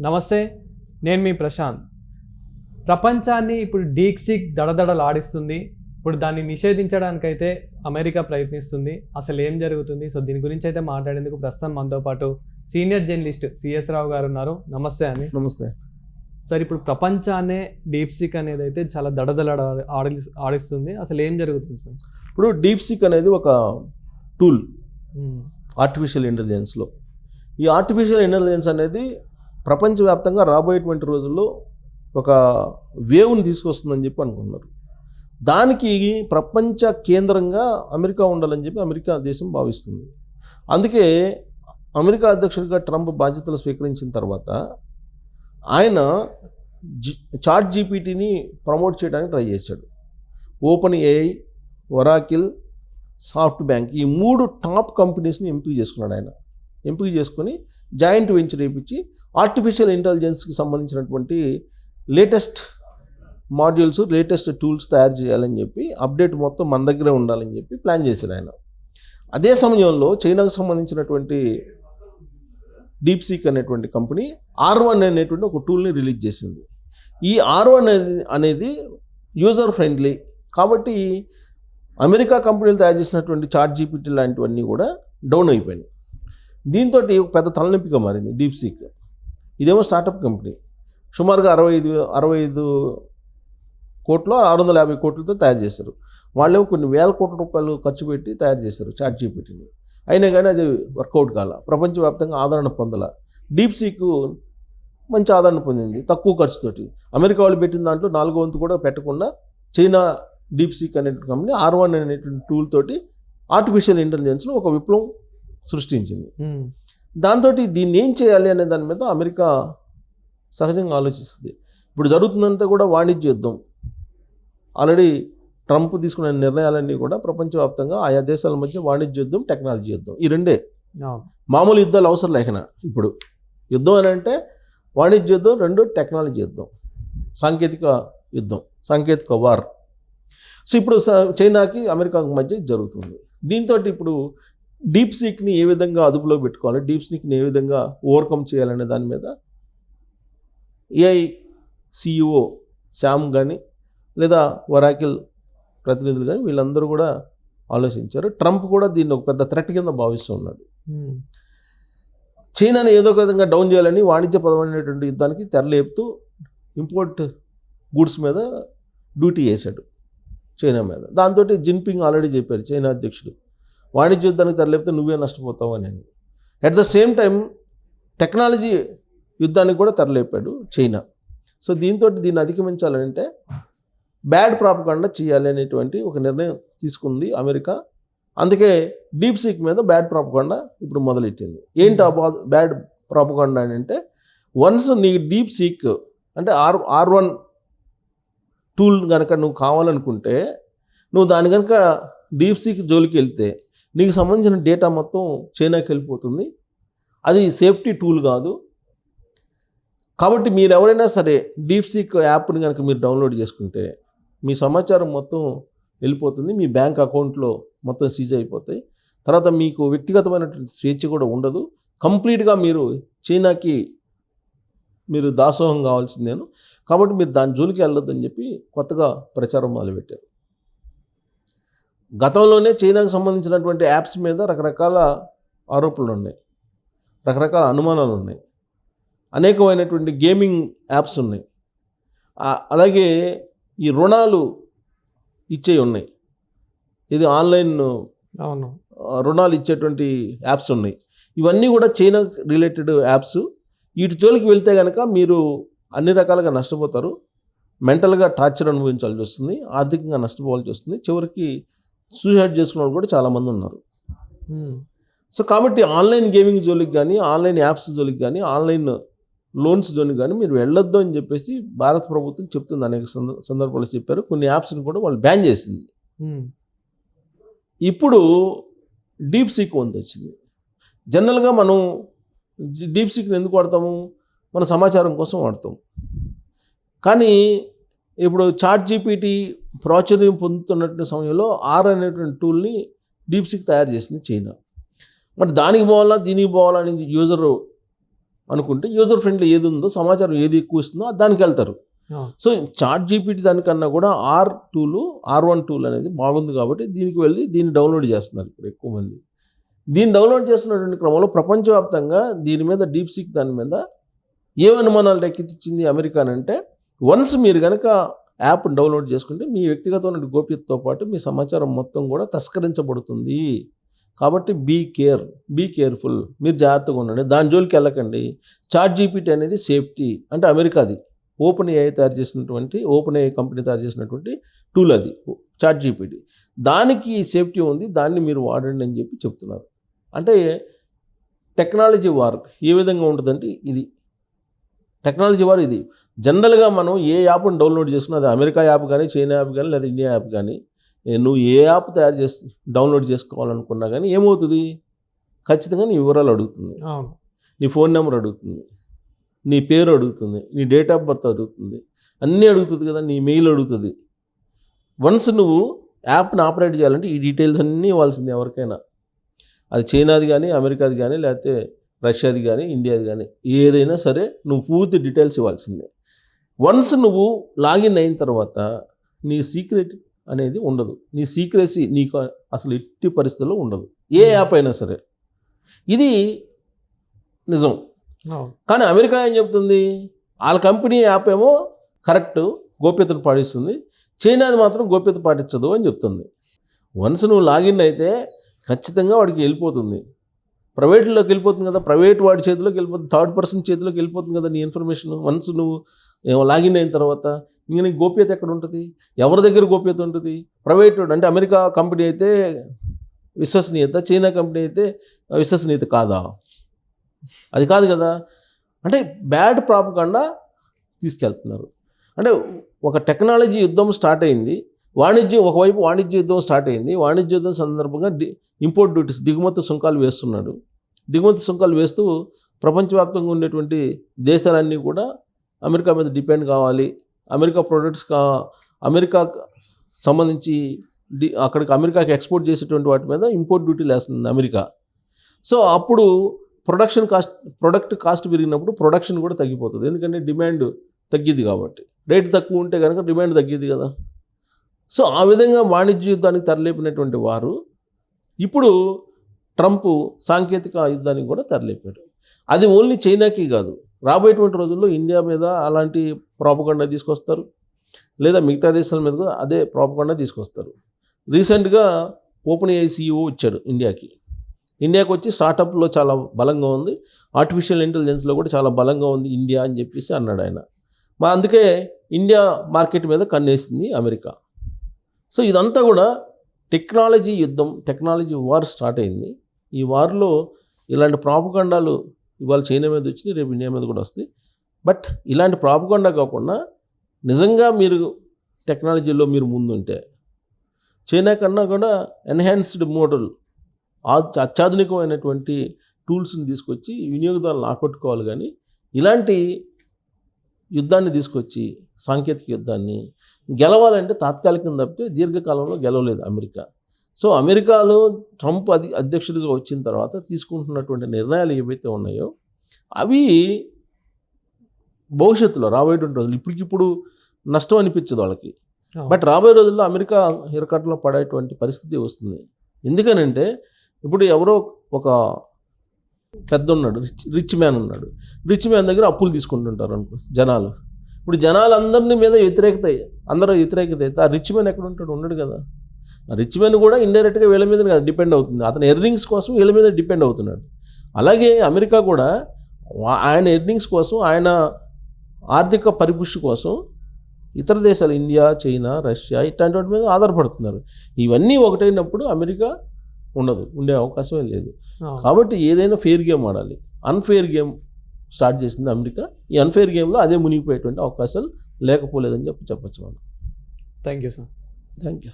నమస్తే నేను మీ ప్రశాంత్. ప్రపంచాన్ని ఇప్పుడు డీక్సిక్ దడదడలాడిస్తుంది. ఇప్పుడు దాన్ని నిషేధించడానికైతే అమెరికా ప్రయత్నిస్తుంది. అసలు ఏం జరుగుతుంది? సో దీని గురించి అయితే మాట్లాడేందుకు ప్రస్తుతం మనతో పాటు సీనియర్ జర్నలిస్ట్ సిఎస్ రావు గారు ఉన్నారు. నమస్తే అని నమస్తే. సార్ ఇప్పుడు ప్రపంచాన్నే డీప్సిక్ అనేది అయితే చాలా దడదల ఆడి ఆడిస్తుంది. అసలు ఏం జరుగుతుంది సార్? ఇప్పుడు డీప్ సీక్ అనేది ఒక టూల్. ఆర్టిఫిషియల్ ఇంటెలిజెన్స్లో. ఈ ఆర్టిఫిషియల్ ఇంటెలిజెన్స్ అనేది ప్రపంచవ్యాప్తంగా రాబోయేటువంటి రోజుల్లో ఒక వేవ్ని తీసుకొస్తుందని చెప్పి అనుకున్నారు దానికి ప్రపంచ కేంద్రంగా అమెరికా ఉండాలని చెప్పి అమెరికా దేశం భావిస్తుంది. అందుకే అమెరికా అధ్యక్షుడిగా ట్రంప్ బాధ్యతలు స్వీకరించిన తర్వాత ఆయన జి చాట్ జీపీటీని ప్రమోట్ చేయడానికి ట్రై చేశాడు. Open AI Oracle soft bank ఈ మూడు టాప్ కంపెనీస్ని ఎంపిక చేసుకున్నాడు ఆయన. ఎంపిక చేసుకొని జాయింట్ వెంచర్ వేయించి ఆర్టిఫిషియల్ ఇంటెలిజెన్స్కి సంబంధించినటువంటి లేటెస్ట్ మాడ్యూల్స్ లేటెస్ట్ టూల్స్ తయారు చేయాలని చెప్పి అప్డేట్ మొత్తం మన దగ్గరే ఉండాలని చెప్పి ప్లాన్ చేశాడు ఆయన. అదే సమయంలో చైనాకు సంబంధించినటువంటి డీప్ సీక్ అనేటువంటి కంపెనీ ఆర్ వన్ అనేటువంటి ఒక టూల్ని రిలీజ్ చేసింది. ఈ ఆర్ వన్ అనేది యూజర్ ఫ్రెండ్లీ కాబట్టి అమెరికా కంపెనీలు తయారు చేసినటువంటి చార్ట్ జీపీటీ లాంటివన్నీ కూడా డౌన్ అయిపోయినాయి. దీంతో పెద్ద తలనొప్పిగా మారింది డీప్ సీక్. ఇదేమో స్టార్టప్ కంపెనీ. సుమారుగా అరవై ఐదు అరవై ఐదు కోట్లు ఆరు వందల యాభై కోట్లతో తయారు చేశారు. వాళ్ళేమో కొన్ని వేల కోట్ల రూపాయలు ఖర్చు పెట్టి తయారు చేశారు చాట్ జీపీటీని అయినా కానీ అది వర్కౌట్ కాల. ప్రపంచవ్యాప్తంగా ఆదరణ పొందల. డీప్ సీక్ మంచి ఆదరణ పొందింది తక్కువ ఖర్చుతోటి. అమెరికా వాళ్ళు పెట్టిన దాంట్లో నాలుగో వంతు కూడా పెట్టకుండా చైనా డీప్ సీక్ అనే కంపెనీ ఆర్ వన్ అనేటువంటి టూల్ తోటి ఆర్టిఫిషియల్ ఇంటెలిజెన్స్లో ఒక విప్లవం సృష్టించింది. దాంతో దీన్ని ఏం చేయాలి అనే దాని మీద అమెరికా సహజంగా ఆలోచిస్తుంది. ఇప్పుడు జరుగుతుందంతా కూడా వాణిజ్య యుద్ధం. ఆల్రెడీ ట్రంప్ తీసుకున్న నిర్ణయాలన్నీ కూడా ప్రపంచవ్యాప్తంగా ఆయా దేశాల మధ్య వాణిజ్య యుద్ధం టెక్నాలజీ యుద్ధం. ఈ రెండే. మామూలు యుద్ధాలు అవసరం లేకనా ఇప్పుడు యుద్ధం అని అంటే వాణిజ్య యుద్ధం రెండు టెక్నాలజీ యుద్ధం. సాంకేతిక యుద్ధం సాంకేతిక వార్. సో ఇప్పుడు చైనాకి అమెరికాకి మధ్య జరుగుతుంది. దీంతో ఇప్పుడు డీప్ సీక్ని ఏ విధంగా అదుపులో పెట్టుకోవాలి? డీప్ సీక్ని ఏ విధంగా ఓవర్కమ్ చేయాలనే దాని మీద ఏఐ సిఇఓ శామ్ కానీ లేదా వరాకిల్ ప్రతినిధులు కానీ వీళ్ళందరూ కూడా ఆలోచించారు. ట్రంప్ కూడా దీన్ని ఒక పెద్ద థ్రెట్ కింద భావిస్తూ ఉన్నాడు. చైనాని ఏదో ఒక విధంగా డౌన్ చేయాలని వాణిజ్యపరమైనటువంటి యుద్ధానికి తెరలేపుతూ ఇంపోర్ట్ గూడ్స్ మీద డ్యూటీ వేశాడు చైనా మీద. దాంతో జిన్పింగ్ ఆల్రెడీ చెప్పారు చైనా అధ్యక్షుడు. వాణిజ్య యుద్ధానికి తరలిపితే నువ్వే నష్టపోతావు అని at the same time technology యుద్ధానికి కూడా తరలిపాడు చైనా. సో దీంతో దీన్ని అధిగమించాలంటే బ్యాడ్ ప్రాపకాండా చేయాలి అనేటువంటి ఒక నిర్ణయం తీసుకుంది అమెరికా. అందుకే డీప్ సీక్ మీద బ్యాడ్ ప్రాపకాండా ఇప్పుడు మొదలెట్టింది. ఏంటి ఆ బ్యాడ్ ప్రాపకాండా అని అంటే వన్స్ నీ డీప్ సీక్ అంటే ఆర్ ఆర్ వన్ టూల్ కనుక నువ్వు కావాలనుకుంటే నువ్వు దాని కనుక డీప్ సీక్ జోలికి వెళ్తే నీకు సంబంధించిన డేటా మొత్తం చైనాకి వెళ్ళిపోతుంది. అది సేఫ్టీ టూల్ కాదు. కాబట్టి మీరు ఎవరైనా సరే డీప్ సీక్ యాప్ని కనుక మీరు డౌన్లోడ్ చేసుకుంటే మీ సమాచారం మొత్తం వెళ్ళిపోతుంది. మీ బ్యాంక్ అకౌంట్లో మొత్తం సీజ్ అయిపోతాయి. తర్వాత మీకు వ్యక్తిగతమైనటువంటి స్వేచ్ఛ కూడా ఉండదు. కంప్లీట్గా మీరు చైనాకి మీరు దాసోహం కావాల్సిందేను. కాబట్టి మీరు దాని జోలికి వెళ్ళొద్దని చెప్పి కొత్తగా ప్రచారం మొదలుపెట్టారు. గతంలోనే చైనాకు సంబంధించినటువంటి యాప్స్ మీద రకరకాల ఆరోపణలు ఉన్నాయి. రకరకాల అనుమానాలు ఉన్నాయి. అనేకమైనటువంటి గేమింగ్ యాప్స్ ఉన్నాయి. అలాగే ఈ రుణాలు ఇచ్చే ఉన్నాయి. ఇది ఆన్లైన్ అవును. రుణాలు ఇచ్చేటువంటి యాప్స్ ఉన్నాయి. ఇవన్నీ కూడా చైనా రిలేటెడ్ యాప్స్. వీటి జోలికి వెళ్తే కనుక మీరు అన్ని రకాలుగా నష్టపోతారు. మెంటల్గా టార్చర్ అనుభవించాల్సి వస్తుంది. ఆర్థికంగా నష్టపోవాల్సి వస్తుంది. చివరికి సూసైడ్ చేసుకున్న వాళ్ళు కూడా చాలామంది ఉన్నారు. సో కాబట్టి ఆన్లైన్ గేమింగ్ జోలికి కానీ ఆన్లైన్ యాప్స్ జోలికి కానీ ఆన్లైన్ లోన్స్ జోలికి కానీ మీరు వెళ్ళొద్దు అని చెప్పేసి భారత ప్రభుత్వం చెప్తుంది. అనేక సంద- సందర్భాల్లో చెప్పారు. కొన్ని యాప్స్ని కూడా వాళ్ళు బ్యాన్ చేసింది. ఇప్పుడు డీప్ సీక్ వంతు వచ్చింది జనరల్గా మనం డీప్ సీక్ని ఎందుకు వాడతాము? మన సమాచారం కోసం వాడతాం. కానీ ఇప్పుడు చాట్ జీపీటీ ప్రాచుర్యం పొందుతున్నటువంటి సమయంలో ఆర్ అనేటువంటి టూల్ని డీప్ సీక్ తయారు చేసింది చైనా. మరి దానికి పోవాలా దీనికి పోవాలా అని యూజర్ అనుకుంటే యూజర్ ఫ్రెండ్లీ ఏది ఉందో సమాచారం ఏది ఎక్కువ ఇస్తుందో దానికి వెళ్తారు. సో చాట్ జీపీటీ దానికన్నా కూడా R tool R one tool అనేది బాగుంది కాబట్టి దీనికి వెళ్ళి దీన్ని డౌన్లోడ్ చేస్తున్నారు ఇప్పుడు ఎక్కువ మంది. దీన్ని డౌన్లోడ్ చేస్తున్నటువంటి క్రమంలో ప్రపంచవ్యాప్తంగా దీని మీద డీప్ సీక్ దాని మీద ఏం అనుమానాలు రేకెత్తించింది అమెరికా అంటే వన్స్ మీరు కనుక యాప్ డౌన్లోడ్ చేసుకుంటే మీ వ్యక్తిగతమైన గోప్యతతో పాటు మీ సమాచారం మొత్తం కూడా తస్కరించబడుతుంది. కాబట్టి బీ కేర్ బీ కేర్ఫుల్ మీరు జాగ్రత్తగా ఉండండి. దాని జోలికి వెళ్ళకండి. చాట్ జీపీటీ అనేది సేఫ్టీ అంటే అమెరికాది. ఓపెన్ ఏఐ తయారు చేసినటువంటి ఓపెన్ ఏఐ కంపెనీ తయారు చేసినటువంటి టూల్ అది. చాట్ జీపీటీ దానికి సేఫ్టీ ఉంది. దాన్ని మీరు వాడండి అని చెప్పి చెప్తున్నారు. అంటే టెక్నాలజీ వార్ ఏ విధంగా ఉంటుందంటే ఇది. టెక్నాలజీ వార్ ఇది. జనరల్గా మనం ఏ యాప్ని డౌన్లోడ్ చేసుకున్నా అది అమెరికా యాప్ కానీ చైనా యాప్ కానీ లేదా ఇండియా యాప్ కానీ నువ్వు ఏ యాప్ తయారు చేసి డౌన్లోడ్ చేసుకోవాలనుకున్నా కానీ ఏమవుతుంది? ఖచ్చితంగా నీ వివరాలు అడుగుతుంది. నీ ఫోన్ నెంబర్ అడుగుతుంది. నీ పేరు అడుగుతుంది. నీ డేట్ ఆఫ్ బర్త్ అడుగుతుంది. అన్నీ అడుగుతుంది కదా నీ మెయిల్ అడుగుతుంది. వన్స్ నువ్వు యాప్ని ఆపరేట్ చేయాలంటే ఈ డీటెయిల్స్ అన్నీ ఇవ్వాల్సింది ఎవరికైనా. అది చైనాది కానీ అమెరికాది కానీ లేకపోతే రష్యాది కానీ ఇండియాది కానీ ఏదైనా సరే నువ్వు పూర్తి డీటెయిల్స్ ఇవ్వాల్సిందే. వన్స్ నువ్వు లాగిన్ అయిన తర్వాత నీ సీక్రెట్ అనేది ఉండదు. నీ సీక్రెసీ నీకు అసలు ఎట్టి పరిస్థితుల్లో ఉండదు. ఏ యాప్ అయినా సరే. ఇది నిజం. కానీ అమెరికా ఏం చెప్తుంది? వాళ్ళ కంపెనీ యాప్ ఏమో కరెక్ట్ గోప్యతను పాటిస్తుంది. చైనాది మాత్రం గోప్యత పాటించదు అని చెప్తుంది. వన్స్ నువ్వు లాగిన్ అయితే ఖచ్చితంగా వాడికి వెళ్ళిపోతుంది. ప్రైవేట్లోకి వెళ్ళిపోతుంది కదా ప్రైవేట్ వాడి చేతిలోకి వెళ్ళిపోతుంది థర్డ్ పర్సన్ చేతిలోకి వెళ్ళిపోతుంది కదా నీ ఇన్ఫర్మేషన్. వన్స్ నువ్వు ఏమో లాగిన్ అయిన తర్వాత ఇంక నీకు గోప్యత ఎక్కడ ఉంటుంది? ఎవరి దగ్గర గోప్యత ఉంటుంది? ప్రైవేట్ అంటే అమెరికా కంపెనీ అయితే విశ్వసనీయత చైనా కంపెనీ అయితే విశ్వసనీయత కాదా? అది కాదు కదా. అంటే బ్యాడ్ ప్రాపకుండా తీసుకెళ్తున్నారు. అంటే ఒక టెక్నాలజీ యుద్ధం స్టార్ట్ అయింది. వాణిజ్యం ఒకవైపు వాణిజ్య యుద్ధం స్టార్ట్ అయింది. వాణిజ్య యుద్ధం సందర్భంగా డి ఇంపోర్ట్ డ్యూటీస్ దిగుమతి సుంకాలు వేస్తున్నాడు. దిగుమతి సుంకాలు వేస్తూ ప్రపంచవ్యాప్తంగా ఉండేటువంటి దేశాలన్నీ కూడా అమెరికా మీద డిపెండ్ కావాలి. అమెరికా ప్రొడక్ట్స్ కా అమెరికా సంబంధించి డి అక్కడికి అమెరికాకి ఎక్స్పోర్ట్ చేసేటువంటి వాటి మీద ఇంపోర్ట్ డ్యూటీలు వేస్తుంది అమెరికా. సో అప్పుడు ప్రొడక్షన్ కాస్ట్ ప్రొడక్ట్ కాస్ట్ పెరిగినప్పుడు ప్రొడక్షన్ కూడా తగ్గిపోతుంది. ఎందుకంటే డిమాండ్ తగ్గిద్ది కాబట్టి. రేటు తక్కువ ఉంటే కనుక డిమాండ్ తగ్గిద్ది కదా. సో ఆ విధంగా వాణిజ్య యుద్ధానికి తరలిపినటువంటి వారు ఇప్పుడు ట్రంప్ సాంకేతిక యుద్ధానికి కూడా తరలిపాడు. అది ఓన్లీ చైనాకి కాదు. రాబోయేటువంటి రోజుల్లో ఇండియా మీద అలాంటి ప్రాపగండా తీసుకొస్తారు. లేదా మిగతా దేశాల మీద కూడా అదే ప్రాపగండా తీసుకొస్తారు. రీసెంట్గా ఓపెన్ ఏఐ వచ్చాడు ఇండియాకి. ఇండియాకి వచ్చి స్టార్టప్లో చాలా బలంగా ఉంది. ఆర్టిఫిషియల్ ఇంటెలిజెన్స్లో కూడా చాలా బలంగా ఉంది ఇండియా అని చెప్పేసి అన్నాడు ఆయన. మా అందుకే ఇండియా మార్కెట్ మీద కన్నేసింది అమెరికా. సో ఇదంతా కూడా టెక్నాలజీ యుద్ధం టెక్నాలజీ వార్ స్టార్ట్ అయింది. ఈ వార్లో ఇలాంటి ప్రాపగండాలు ఇవాళ చైనా మీద వచ్చినాయి రేపు ఇండియా మీద కూడా వస్తాయి. బట్ ఇలాంటి ప్రాపగండా కాకుండా నిజంగా మీరు టెక్నాలజీలో మీరు ముందుంటే చైనా కన్నా కూడా ఎన్హాన్స్డ్ మోడల్ అత్యాధునికమైనటువంటి టూల్స్ని తీసుకొచ్చి వినియోగదారులను ఆకట్టుకోవాలి కానీ ఇలాంటి యుద్ధాన్ని తీసుకొచ్చి సాంకేతిక యుద్ధాన్ని గెలవాలంటే తాత్కాలికం తప్పితే దీర్ఘకాలంలో గెలవలేదు అమెరికా. సో అమెరికాలో ట్రంప్ అది అధ్యక్షుడిగా వచ్చిన తర్వాత తీసుకుంటున్నటువంటి నిర్ణయాలు ఏవైతే ఉన్నాయో అవి భవిష్యత్తులో రాబోయేటువంటి రోజులు ఇప్పటికిప్పుడు నష్టం అనిపించదు వాళ్ళకి. బట్ రాబోయే రోజుల్లో అమెరికా ఇరకట్లో పడేటువంటి పరిస్థితి వస్తుంది. ఎందుకనంటే ఇప్పుడు ఎవరో ఒక పెద్ద ఉన్నాడు రిచ్ రిచ్ మ్యాన్ ఉన్నాడు. రిచ్ మ్యాన్ దగ్గర అప్పులు తీసుకుంటుంటారు అనుకో జనాలు. ఇప్పుడు జనాలందరినీ మీద వ్యతిరేకత అందరూ వ్యతిరేకత అయితే ఆ రిచ్ మ్యాన్ ఎక్కడ ఉంటాడు? ఉండడు కదా. ఆ రిచ్ మ్యాన్ కూడా ఇండైరెక్ట్గా వీళ్ళ మీద కదా డిపెండ్ అవుతుంది. అతని ఎర్నింగ్స్ కోసం వీళ్ళ మీద డిపెండ్ అవుతున్నాడు. అలాగే అమెరికా కూడా ఆయన ఎర్నింగ్స్ కోసం ఆయన ఆర్థిక పరిపుష్టి కోసం ఇతర దేశాలు ఇండియా చైనా రష్యా ఇట్లాంటి వాటి మీద ఆధారపడుతున్నారు. ఇవన్నీ ఒకటైనప్పుడు అమెరికా ఉండదు ఉండే అవకాశమే లేదు. కాబట్టి ఏదైనా ఫెయిర్ గేమ్ ఆడాలి. అన్ఫెయిర్ గేమ్ స్టార్ట్ చేసింది అమెరికా. ఈ అన్ఫెయిర్ గేమ్లో అదే మునిగిపోయేటువంటి అవకాశాలు లేకపోలేదని చెప్పి చెప్పచ్చు మనం. Thank you sir thank you